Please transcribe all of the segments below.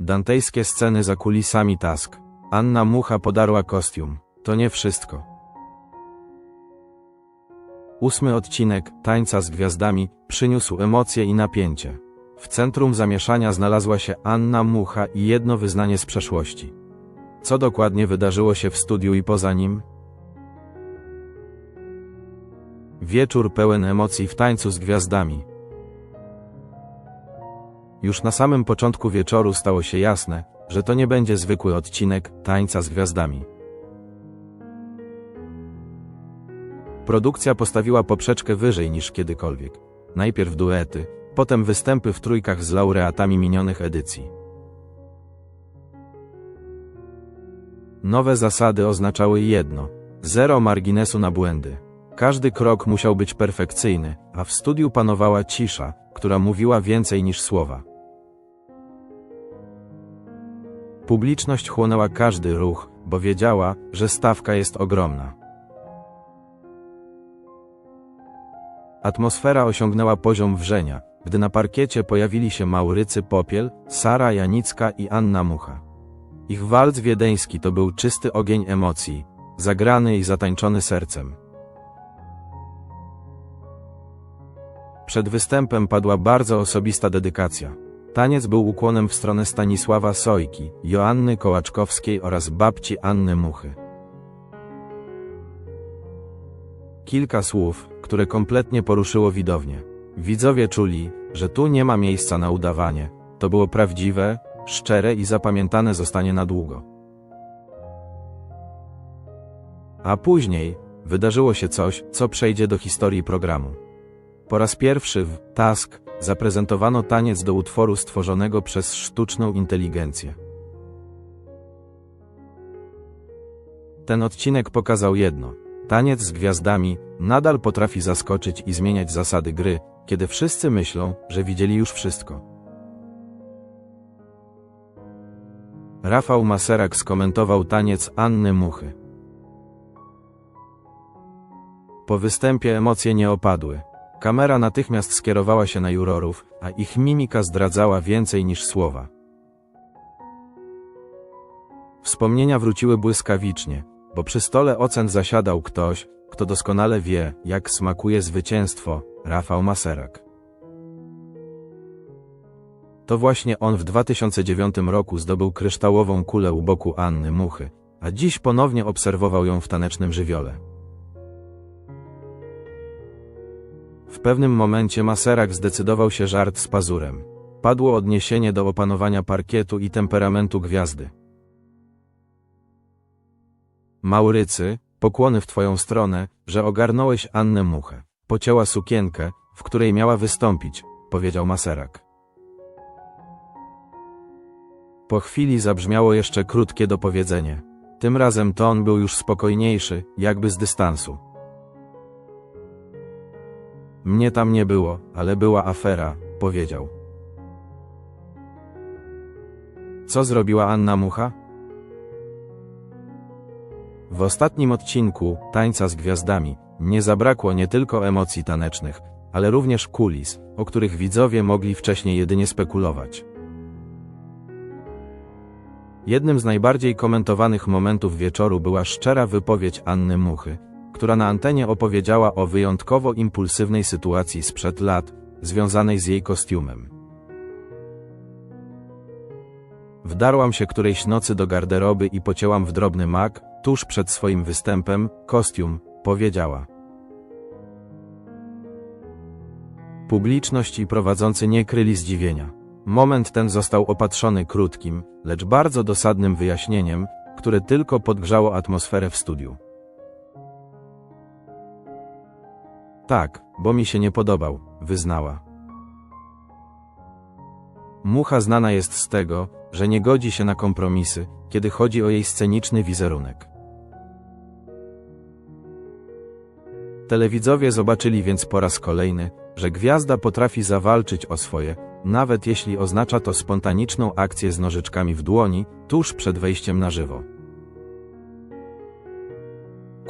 Dantejskie sceny za kulisami task. Anna Mucha podarła kostium. To nie wszystko. Ósmy odcinek Tańca z gwiazdami przyniósł emocje i napięcie. W centrum zamieszania znalazła się Anna Mucha i jedno wyznanie z przeszłości. Co dokładnie wydarzyło się w studiu i poza nim? Wieczór pełen emocji w tańcu z gwiazdami. Już na samym początku wieczoru stało się jasne, że to nie będzie zwykły odcinek Tańca z gwiazdami. Produkcja postawiła poprzeczkę wyżej niż kiedykolwiek. Najpierw duety, potem występy w trójkach z laureatami minionych edycji. Nowe zasady oznaczały jedno: zero marginesu na błędy. Każdy krok musiał być perfekcyjny, a w studiu panowała cisza, która mówiła więcej niż słowa. Publiczność chłonęła każdy ruch, bo wiedziała, że stawka jest ogromna. Atmosfera osiągnęła poziom wrzenia, gdy na parkiecie pojawili się Maurycy Popiel, Sara Janicka i Anna Mucha. Ich walc wiedeński to był czysty ogień emocji, zagrany i zatańczony sercem. Przed występem padła bardzo osobista dedykacja. Taniec był ukłonem w stronę Stanisława Sojki, Joanny Kołaczkowskiej oraz babci Anny Muchy. Kilka słów, które kompletnie poruszyło widownię. Widzowie czuli, że tu nie ma miejsca na udawanie. To było prawdziwe, szczere i zapamiętane zostanie na długo. A później wydarzyło się coś, co przejdzie do historii programu. Po raz pierwszy w Task zaprezentowano taniec do utworu stworzonego przez sztuczną inteligencję. Ten odcinek pokazał jedno. Taniec z gwiazdami nadal potrafi zaskoczyć i zmieniać zasady gry, kiedy wszyscy myślą, że widzieli już wszystko. Rafał Maserak skomentował taniec Anny Muchy. Po występie emocje nie opadły. Kamera natychmiast skierowała się na jurorów, a ich mimika zdradzała więcej niż słowa. Wspomnienia wróciły błyskawicznie, bo przy stole ocen zasiadał ktoś, kto doskonale wie, jak smakuje zwycięstwo Rafał Maserak. To właśnie on w 2009 roku zdobył kryształową kulę u boku Anny Muchy, a dziś ponownie obserwował ją w tanecznym żywiole. W pewnym momencie Maserak zdecydował się żart z pazurem. Padło odniesienie do opanowania parkietu i temperamentu gwiazdy. Maurycy, pokłony w twoją stronę, że ogarnąłeś Annę Muchę. Pocięła sukienkę, w której miała wystąpić, powiedział Maserak. Po chwili zabrzmiało jeszcze krótkie dopowiedzenie. Tym razem ton był już spokojniejszy, jakby z dystansu. Mnie tam nie było, ale była afera, powiedział. Co zrobiła Anna Mucha? W ostatnim odcinku Tańca z Gwiazdami nie zabrakło nie tylko emocji tanecznych, ale również kulis, o których widzowie mogli wcześniej jedynie spekulować. Jednym z najbardziej komentowanych momentów wieczoru była szczera wypowiedź Anny Muchy, która na antenie opowiedziała o wyjątkowo impulsywnej sytuacji sprzed lat, związanej z jej kostiumem. Wdarłam się którejś nocy do garderoby i pocięłam w drobny mak, tuż przed swoim występem, kostium, powiedziała. Publiczność i prowadzący nie kryli zdziwienia. Moment ten został opatrzony krótkim, lecz bardzo dosadnym wyjaśnieniem, które tylko podgrzało atmosferę w studiu. Tak, bo mi się nie podobał, wyznała. Mucha znana jest z tego, że nie godzi się na kompromisy, kiedy chodzi o jej sceniczny wizerunek. Telewidzowie zobaczyli więc po raz kolejny, że gwiazda potrafi zawalczyć o swoje, nawet jeśli oznacza to spontaniczną akcję z nożyczkami w dłoni, tuż przed wejściem na żywo.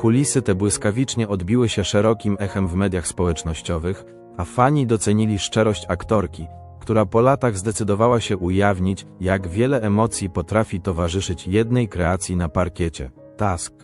Kulisy te błyskawicznie odbiły się szerokim echem w mediach społecznościowych, a fani docenili szczerość aktorki, która po latach zdecydowała się ujawnić, jak wiele emocji potrafi towarzyszyć jednej kreacji na parkiecie. Task.